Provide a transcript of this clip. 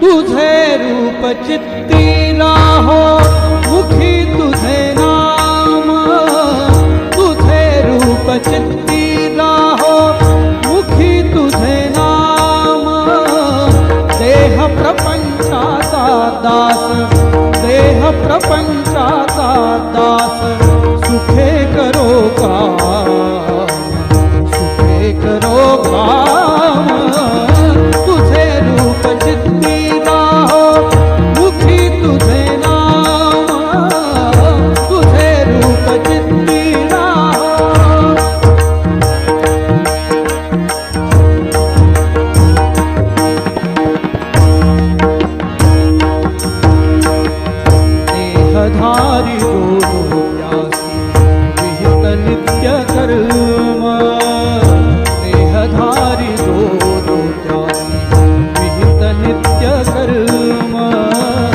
तुझे रूप चित्ती ना हो, मुखी तुझे नाम। तुझे रूप चित्ती ना हो, मुखी तुझे नाम। देह प्रपंचाता दास, देह प्रपंचाता दास, सुखे करो का सुखे करो का गधारी जोड़ो